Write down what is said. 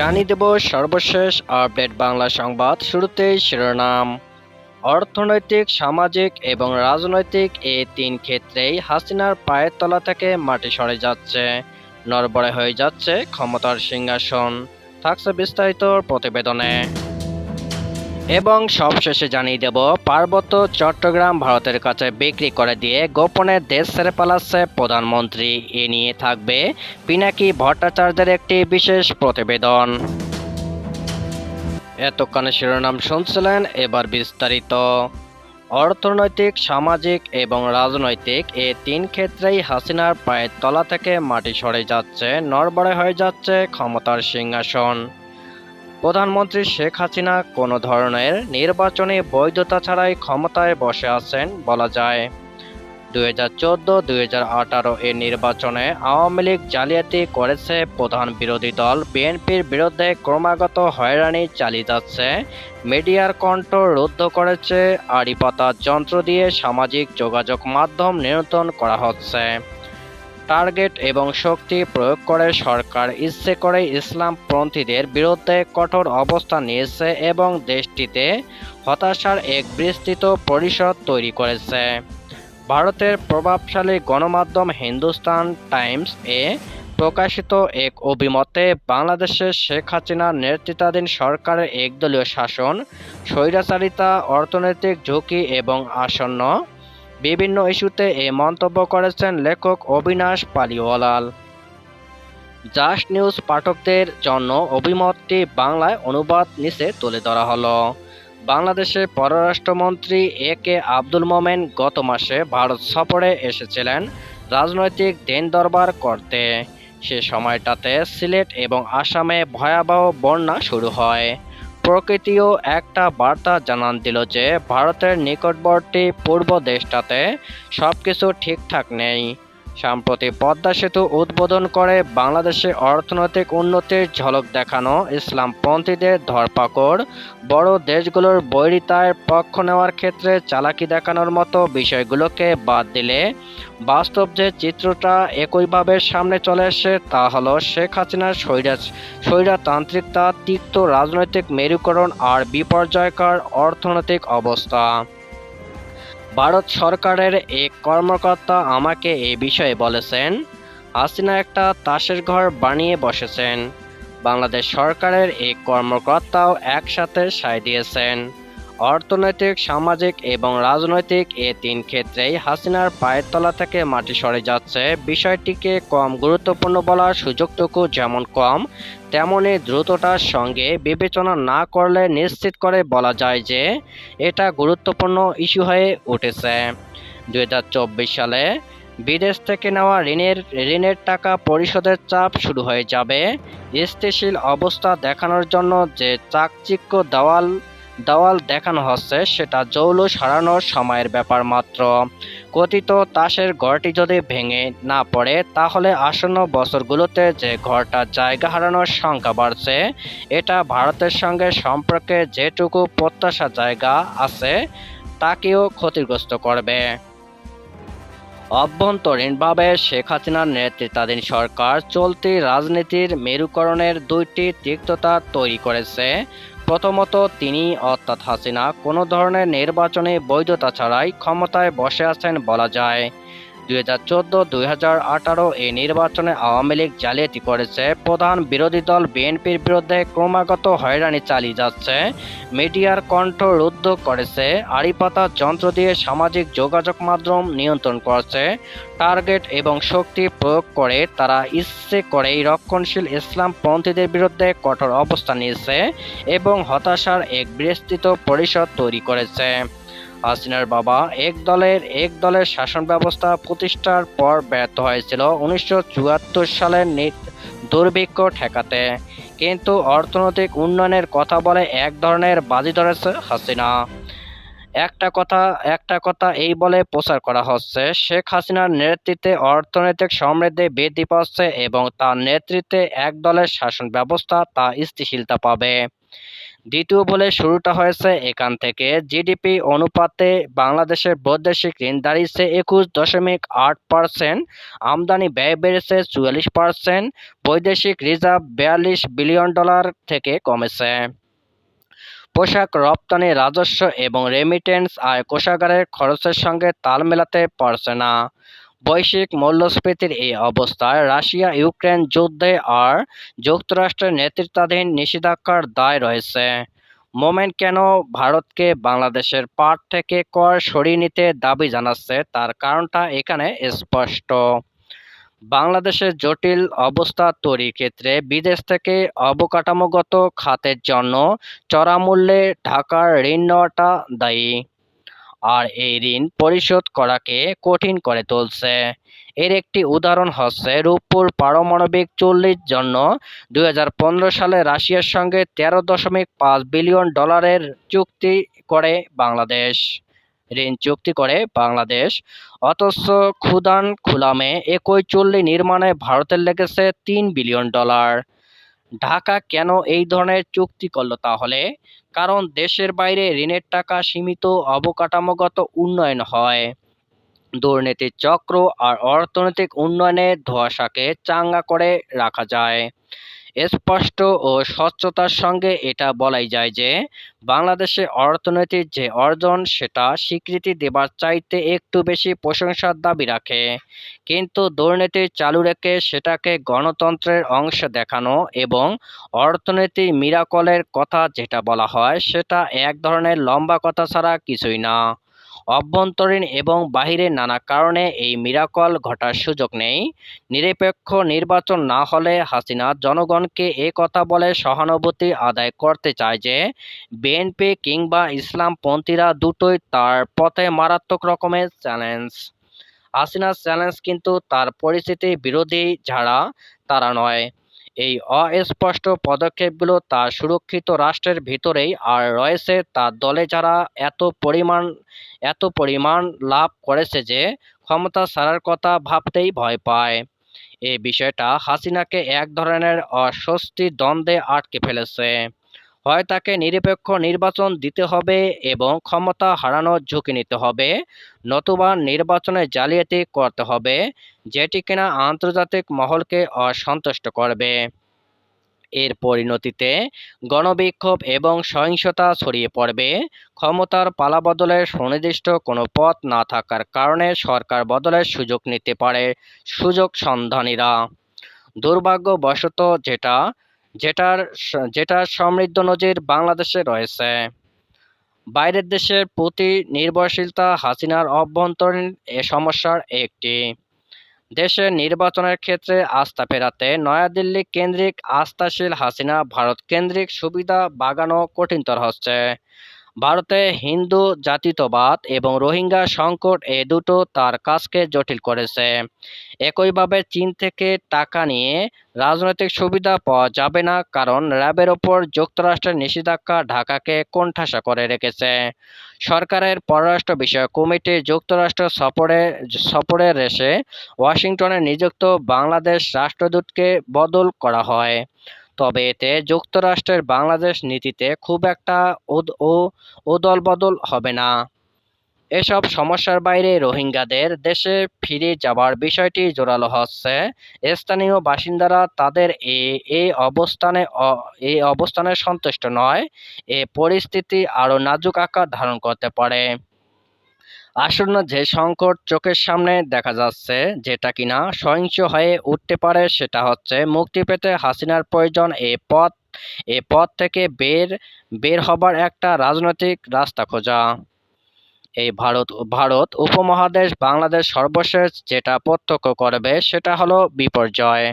জানিয়ে দেব সর্বশেষ আপডেট বাংলা সংবাদ শুরুতেই শিরোনাম। অর্থনৈতিক, সামাজিক এবং রাজনৈতিক এই তিন ক্ষেত্রেই হাসিনার পায়ের তলা থেকে মাটি সরে যাচ্ছে। নরবরে হয়ে যাচ্ছে ক্ষমতার সিংহাসন। থাকছে বিস্তারিত প্রতিবেদনে। এবং সবশেষে জানিয়ে দেব, পার্বত্য চট্টগ্রাম ভারতের কাছে বিক্রি করে দিয়ে গোপনে দেশ ছেড়ে পালাচ্ছে প্রধানমন্ত্রী। এ নিয়ে থাকবে পিনাকি ভট্টাচার্যের একটি বিশেষ প্রতিবেদন। এতক্ষণে শিরোনাম শুনছিলেন এবার বিস্তারিত। অর্থনৈতিক, সামাজিক এবং রাজনৈতিক এ তিন ক্ষেত্রেই হাসিনার পায়ের তলা থেকে মাটি সরে যাচ্ছে, নড়বড়ে হয়ে যাচ্ছে ক্ষমতার সিংহাসন। প্রধানমন্ত্রী শেখ হাসিনা কোনো ধরনের নির্বাচনী বৈধতা ছাড়াই ক্ষমতায় বসে আছেন বলা যায়। দুই হাজার চোদ্দ দুই হাজার আঠারো এর নির্বাচনে আওয়ামী লীগ জালিয়াতি করেছে প্রধান বিরোধী দল। বিএনপির বিরুদ্ধে ক্রমাগত হয়রানি চালিয়ে যাচ্ছে। মিডিয়ার কণ্ঠ রুদ্ধ করেছে। আড়িপাতার যন্ত্র দিয়ে সামাজিক যোগাযোগ মাধ্যম নিয়ন্ত্রণ করা হচ্ছে। টার্গেট এবং শক্তি প্রয়োগ করে সরকার ইচ্ছে করে ইসলামপন্থীদের বিরুদ্ধে কঠোর অবস্থান নিয়েছে এবং দেশটিতে হতাশার এক বিস্তৃত পরিষদ তৈরি করেছে। ভারতের প্রভাবশালী গণমাধ্যম হিন্দুস্তান টাইমস এ প্রকাশিত এক অভিমতে, বাংলাদেশের শেখ হাসিনার নেতৃত্বাধীন সরকারের একদলীয় শাসন, স্বৈরাচারিতা, অর্থনৈতিক ঝুঁকি এবং আসন্ন বিভিন্ন ইস্যুতে এ মন্তব্য করেছেন লেখক অবিনাশ পালিওয়ালাল। জাস্ট নিউজ পাঠকদের জন্য অভিমতটি বাংলায় অনুবাদ নিচে তুলে ধরা হলো। বাংলাদেশের পররাষ্ট্রমন্ত্রী এ কে আব্দুল মোমেন গত মাসে ভারত সফরে এসেছিলেন রাজনৈতিক দেন দরবার করতে। সে সময়টাতে সিলেট এবং আসামে ভয়াবহ বন্যা শুরু হয়। প্রকৃতিও একটা বার্তা জানান দিল যে ভারতের নিকটবর্তী পূর্ব দেশটাতে সবকিছু ঠিকঠাক নেই। সম্প্রতি পদ্মা সেতু উদ্বোধন করে বাংলাদেশে অর্থনৈতিক উন্নতির ঝলক দেখানো ইসলামপন্থীদের ধরপাকড়, বড় দেশগুলোর বৈরিতার পক্ষ নেওয়ার ক্ষেত্রে চালাকি দেখানোর মতো বিষয়গুলোকে বাদ দিলে বাস্তব যে চিত্রটা একইভাবে সামনে চলে আসে তা হলো শেখ হাসিনার স্বৈরা স্বৈরাতান্ত্রিকতা, তিক্ত রাজনৈতিক মেরুকরণ আর বিপর্যয়কর অর্থনৈতিক অবস্থা। ভারত সরকারের এক কর্মকর্তা আমাকে এ বিষয়ে বলেছেন, হাসিনা একটা তাসের ঘর বানিয়ে বসেছেন। বাংলাদেশ সরকারের এক কর্মকর্তাও একসাথে সায় দিয়েছেন। অর্থনৈতিক, সামাজিক এবং রাজনৈতিক এ তিন ক্ষেত্রেই হাসিনার পায়ের তলা থেকে মাটি সরে যাচ্ছে। বিষয়টিকে কম গুরুত্বপূর্ণ বলার সুযোগটুকু যেমন কম, তেমনি দ্রুততার সঙ্গে বিবেচনা না করলে নিশ্চিত করে বলা যায় যে এটা গুরুত্বপূর্ণ ইস্যু হয়ে উঠেছে। দু হাজার চব্বিশ সালে বিদেশ থেকে নেওয়া ঋণের ঋণের টাকা পরিশোধের চাপ শুরু হয়ে যাবে। স্থিতিশীল অবস্থা দেখানোর জন্য যে চাকচিক্য দেওয়াল দেওয়াল দেখানো হচ্ছে, সেটা জৌলুস হারানোর সময়ের ব্যাপার মাত্র। কথিত, তাসের ঘরটি যদি ভেঙে না পড়ে, তাহলে আসন্ন বছরগুলোতে যে ঘরটার জায়গা হারানোর সংখ্যা বাড়ছে, এটা ভারতের সঙ্গে সম্পর্কে যেটুকু প্রত্যাশা জায়গা আছে, তাকেও ক্ষতিগ্রস্ত করবে। অভ্যন্তরীণভাবে শেখ হাসিনার নেতৃত্বাধীন সরকার চলতি রাজনীতির মেরুকরণের দুইটি তিক্ততা তৈরি করেছে। প্রথমত তিনি অর্থাৎ হাসিনা কোনো ধরনের নির্বাচনে বৈধতা ছাড়াই ক্ষমতায় বসে আছেন বলা যায়। দুই হাজার চোদ্দ, দুই হাজার আঠারো এই নির্বাচনে আওয়ামী লীগ জালিয়াতি করেছে। প্রধান বিরোধী দল বিএনপির বিরুদ্ধে ক্রমাগত হয়রানি চালিয়ে যাচ্ছে। মিডিয়ার কণ্ঠ রুদ্ধ করেছে। আড়িপাতা যন্ত্র দিয়ে সামাজিক যোগাযোগ মাধ্যম নিয়ন্ত্রণ করছে। টার্গেট এবং শক্তি প্রয়োগ করে তারা ইচ্ছে করেই রক্ষণশীল ইসলামপন্থীদের বিরুদ্ধে কঠোর অবস্থান নিয়েছে এবং হতাশার এক বিস্তৃত পরিষদ তৈরি করেছে। হাসিনার বাবা এক দলের এক দলের শাসন ব্যবস্থা প্রতিষ্ঠার পর ব্যর্থ হয়েছিল উনিশশো চুয়াত্তর সালের দুর্ভিক্ষ ঠেকাতে। কিন্তু অর্থনৈতিক উন্নয়নের কথা বলে এক ধরনের বাজি ধরেছে হাসিনা। একটা কথা একটা কথা এই বলে প্রচার করা হচ্ছে, শেখ হাসিনার নেতৃত্বে অর্থনৈতিক সমৃদ্ধি বৃদ্ধি পাচ্ছে এবং তার নেতৃত্বে এক দলের শাসন ব্যবস্থা তা স্থিতিশীলতা পাবে। দ্বিতীয় বলে শুরুটা হয়েছে এখান থেকে। জিডিপি অনুপাতে বাংলাদেশের বৈদেশিক ঋণ দাঁড়িয়েছে একুশ দশমিক আট পার্সেন্ট আমদানি ব্যয় বেড়েছে চুয়াল্লিশ পার্সেন্ট বৈদেশিক রিজার্ভ বিয়াল্লিশ বিলিয়ন ডলার থেকে কমেছে। পোশাক রপ্তানি রাজস্ব এবং রেমিটেন্স আয় কোষাগারের খরচের সঙ্গে তাল মেলাতে পারছে না। বৈশ্বিক মূল্যস্ফীতির এই অবস্থায় রাশিয়া ইউক্রেন যুদ্ধে আর যুক্তরাষ্ট্রের নেতৃত্বাধীন নিষেধাজ্ঞার দায় রয়েছে। মোমেন্ট কেন ভারতকে বাংলাদেশের পাট থেকে কর সরিয়ে নিতে দাবি জানাচ্ছে তার কারণটা এখানে স্পষ্ট। বাংলাদেশের জটিল অবস্থা তৈরির ক্ষেত্রে বিদেশ থেকে অবকাঠামোগত খাতের জন্য চড়া মূল্যে ঢাকার ঋণ নেওয়াটা দায়ী। আর এই ঋণ পরিশোধ করাকে কঠিন করে তুলছে। এর একটি উদাহরণ হচ্ছে রূপপুর পারমাণবিক চুল্লির জন্য দু হাজার পনেরো সালে রাশিয়ার সঙ্গে তেরো দশমিক পাঁচ বিলিয়ন ডলারের চুক্তি করে বাংলাদেশ। ঋণ চুক্তি করে বাংলাদেশ। অথচ খুদান খুলামে একই চুল্লি নির্মাণে ভারতের লেগেছে তিন বিলিয়ন ডলার। ঢাকা কেন এই ধরনের চুক্তি করল তাহলে? কারণ দেশের বাইরে ঋণের টাকা সীমিত অবকাঠামোগত উন্নয়ন হয়। দুর্নীতির চক্র আর অর্থনৈতিক উন্নয়নের ধোঁয়াশাকে চাঙ্গা করে রাখা যায়। স্পষ্ট ও স্বচ্ছতার সঙ্গে এটা বলাই যায় যে, বাংলাদেশে অর্থনীতির যে অর্জন, সেটা স্বীকৃতি দেবার চাইতে একটু বেশি প্রশংসার দাবি রাখে। কিন্তু দুর্নীতি চালু রেখে সেটাকে গণতন্ত্রের অংশ দেখানো এবং অর্থনীতি মিরাকলের কথা যেটা বলা হয়, সেটা এক ধরনের লম্বা কথা ছাড়া কিছুই না। অভ্যন্তরীণ এবং বাহিরের নানা কারণে এই মিরাকল ঘটার সুযোগ নেই। নিরপেক্ষ নির্বাচন না হলে হাসিনা জনগণকে এ কথা বলে সহানুভূতি আদায় করতে চায় যে, বিএনপি কিংবা ইসলামপন্থীরা দুটোই তার পথে মারাত্মক রকমের চ্যালেঞ্জ। হাসিনার চ্যালেঞ্জ কিন্তু তার পরিস্থিতি বিরোধী, যারা, তারা নয়। এই অস্পষ্ট পদক্ষেপগুলো তার সুরক্ষিত রাষ্ট্রের ভিতরেই আর রয়েছে তার দলে যারা এত পরিমাণ এত পরিমাণ লাভ করেছে যে ক্ষমতা ছাড়ার কথা ভাবতেই ভয় পায়। এই বিষয়টা হাসিনাকে এক ধরনের অস্বস্তি দ্বন্দ্বে আটকে ফেলেছে। হয় তাকে নিরপেক্ষ নির্বাচন দিতে হবে এবং ক্ষমতা হারানোর ঝুঁকি নিতে হবে। নতুবা নির্বাচনে জালিয়াতি করতে হবে, যেটি কিনা আন্তর্জাতিক মহলকে অসন্তুষ্ট করবে। এর পরিণতিতে গণবিক্ষোভ এবং সহিংসতা ছড়িয়ে পড়বে। ক্ষমতার পালাবদলের সুনির্দিষ্ট কোনো পথ না থাকার কারণে সরকার বদলের সুযোগ নিতে পারে সুযোগ সন্ধানীরা। দুর্ভাগ্যবশত যেটা যেটার যেটার সমৃদ্ধ নজির বাংলাদেশে রয়েছে। বাইরের দেশের প্রতি নির্ভরশীলতা হাসিনার অভ্যন্তরীণ এ সমস্যার একটি। দেশের নির্বাচনের ক্ষেত্রে আস্থা ফেরাতে নয়াদিল্লি কেন্দ্রিক আস্থাশীল হাসিনা ভারত কেন্দ্রিক সুবিধা বাগানো কঠিনতর হচ্ছে। ভারতে হিন্দু জাতীয়তাবাদ এবং রোহিঙ্গা সংকট এ দুটো তার কাজকে জটিল করেছে। একইভাবে চীন থেকে টাকা নিয়ে রাজনৈতিক সুবিধা পাওয়া যাবে না, কারণ র্যাবের ওপর যুক্তরাষ্ট্রের নিষেধাজ্ঞা ঢাকাকে কোণঠাসা করে রেখেছে। সরকারের পররাষ্ট্র বিষয়ক কমিটি যুক্তরাষ্ট্র সফরে, সফরের রেশে ওয়াশিংটনে নিযুক্ত বাংলাদেশ রাষ্ট্রদূতকে বদল করা হয়। তবে এতে যুক্তরাষ্ট্রের বাংলাদেশ নীতিতে খুব একটা ওদল বদল হবে না। এসব সমস্যার বাইরে রোহিঙ্গাদের দেশে ফিরে যাবার বিষয়টি জোরালো হচ্ছে। স্থানীয় বাসিন্দারা তাদের এই অবস্থানে এই অবস্থানে সন্তুষ্ট নয়। এ পরিস্থিতি আরও নাজুক আকার ধারণ করতে পারে। আসন্ন যে সংকট চোখের সামনে দেখা যাচ্ছে, যেটা কিনা সহিংস হয়ে উঠতে পারে, সেটা হচ্ছে মুক্তি পেতে হাসিনার প্রয়োজন এ পথ এ পথ থেকে বের বের হবার একটা রাজনৈতিক রাস্তা খোঁজা। এই ভারত ভারত উপমহাদেশ বাংলাদেশ সর্বশেষ যেটা প্রত্যক্ষ করবে, সেটা হলো বিপর্যয়।